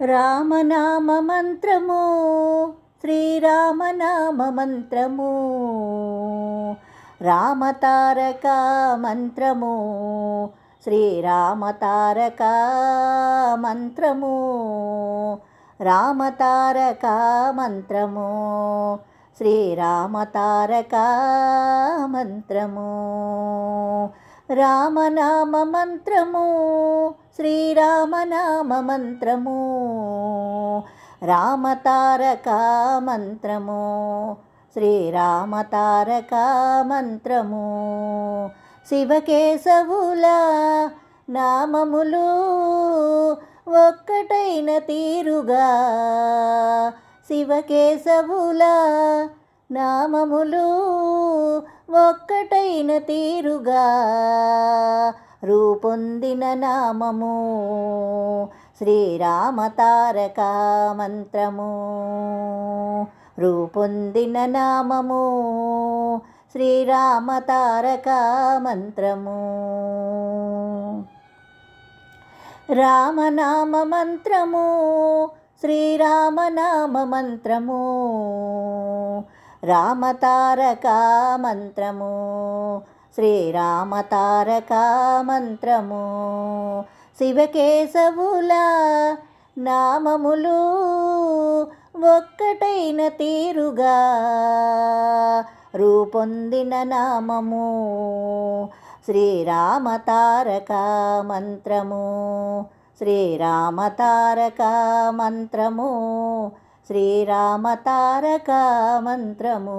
రామనామ మంత్రము శ్రీరామనామ మంత్రము రామతారక మంత్రము శ్రీరామతారక మంత్రము రామతారక మంత్రము శ్రీరామతారక మంత్రము రామనామ మంత్రము శ్రీరామనామ మంత్రము రామతారక మంత్రము శ్రీరామతారక మంత్రము శివకేశవుల నామములు ఒక్కటైన తీరుగా. శివకేశవుల నామములు ఒక్కటైన తీరుగా రూపొందిన నామము. శ్రీరామ తారక మంత్రము. రూపొందిన నామము. శ్రీరామ తారక మంత్రము. రామనామ మంత్రము. శ్రీరామనామ మంత్రము. రామతారక మంత్రము. శ్రీరామతారక మంత్రము. శివకేశవుల నామములు ఒక్కటైన తీరుగా. రూపొందిన నామము శ్రీరామతారక మంత్రము. శ్రీరామతారక మంత్రము శ్రీరామతారక మంత్రము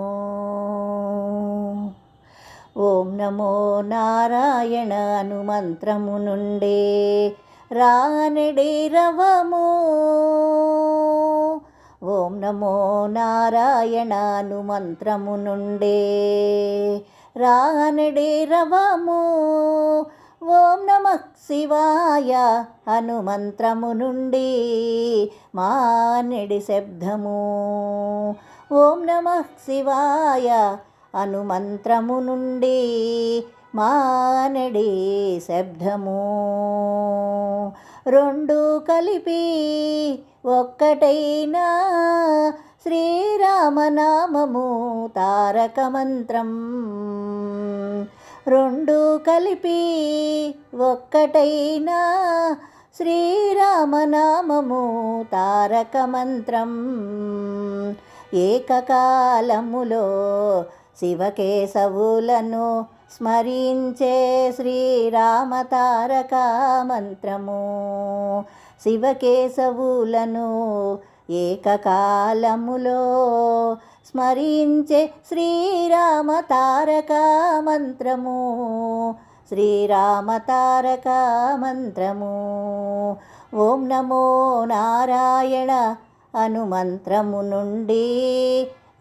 ఓం నమో నారాయణ అను మంత్రము నుండే రానడే రవము. ఓం నమో నారాయణ అను మంత్రము నుండే రానడే రవము. ఓం నమ శివాయ. హనుమంత్రము నుండి మానడి శబ్దము. ఓం నమ శివాయ. హనుమంత్రము నుండి మానడి శబ్దము. రెండు కలిపి ఒక్కటైనా శ్రీరామనామము తారక మంత్రం. రెండు కలిపి ఒక్కటైనా శ్రీరామనామము తారక మంత్రం. ఏకకాలములో శివకేశవులను స్మరించే శ్రీరామ తారక మంత్రము. శివకేశవులను ఏకకాలములో స్మరించే శ్రీరామ తారక మంత్రము. శ్రీరామ తారక మంత్రము. ఓం నమో నారాయణ అనుమంత్రము నుండి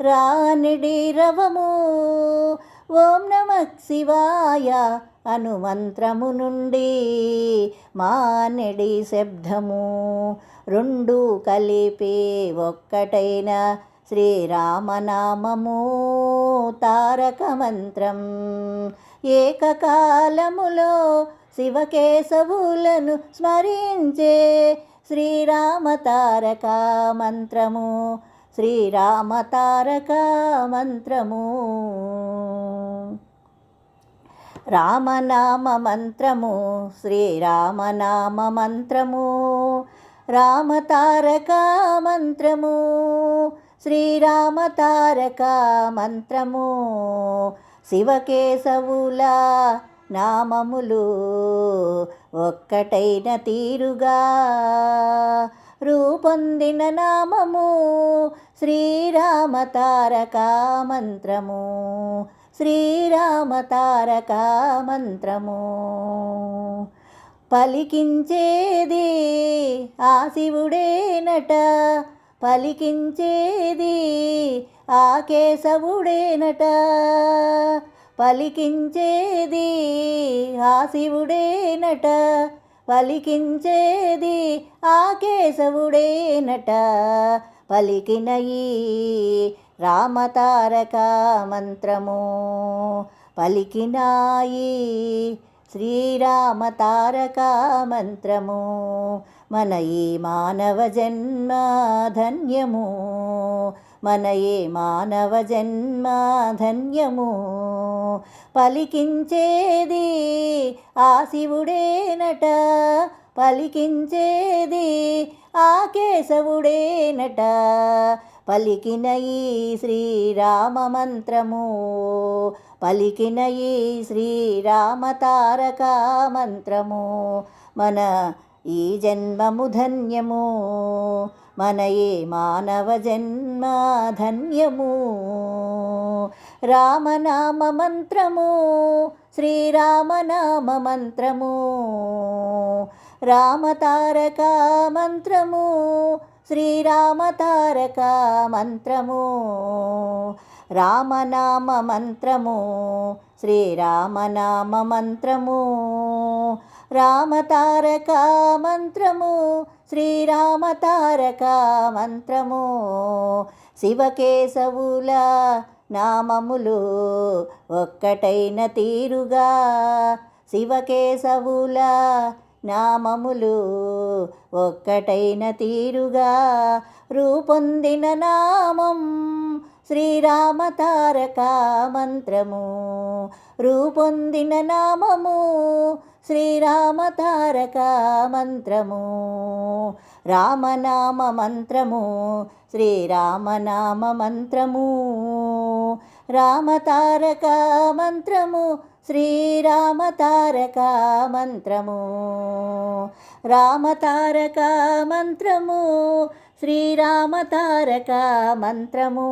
రానిడి రవము. ఓం నమ శివాయ అనుమంత్రము నుండి మానడి శబ్దము. రెండు కలిపి ఒక్కటైన శ్రీరామనామము తారకమంత్రం. ఏకకాలములో శివకేశవులను స్మరించే శ్రీరామ తారక మంత్రము. శ్రీరామ తారక మంత్రము. రామనామ మంత్రము శ్రీరామనామ మంత్రము రామతారక మంత్రము. శ్రీరామ తారక మంత్రము. శివకేశవుల నామములు ఒక్కటైన తీరుగా. రూపొందిన నామము శ్రీరామ తారక మంత్రము. శ్రీరామ తారక మంత్రము. పలికించేది ఆ శివుడేనట పలికించేది ఆ కేశవుడేనట పలికించేది ఆ శివుడేనట పలికించేది ఆ కేశవుడేనట పలికిన ఈ రామతారక మంత్రము. పలికినాయి శ్రీరామ తారక మంత్రము మన ఈ మానవ జన్మ ధన్యము. మన ఏ మానవ జన్మ ధన్యము. పలికించేది ఆ శివుడేనట పలికించేది ఆ కేశవుడేనట పలికిన ఈ శ్రీరామ మంత్రము పలికిన ఈ శ్రీరామ తారక మంత్రము. మన ఈ జన్మము ధన్యము. మన ఏ మానవ జన్మ ధన్యము. రామనామ మంత్రము శ్రీరామనామ మంత్రము. రామతారక మంత్రము శ్రీరామ తారక మంత్రము. రామనామ మంత్రము శ్రీరామనామ మంత్రము రామతారక మంత్రము శ్రీరామ తారక మంత్రము శివకేశవుల నామములు ఒక్కటైన తీరుగా. శివకేశవుల నామములు ఒక్కటైన తీరుగా. రూపొందిన నామం శ్రీరామ తారక మంత్రము. రూపొందిన నామము శ్రీరామ తారక మంత్రము. రామనామ మంత్రము శ్రీరామనామ మంత్రము. రామ తారక మంత్రము శ్రీరామ తారక మంత్రము. రామ తారక మంత్రము శ్రీరామ తారక మంత్రము.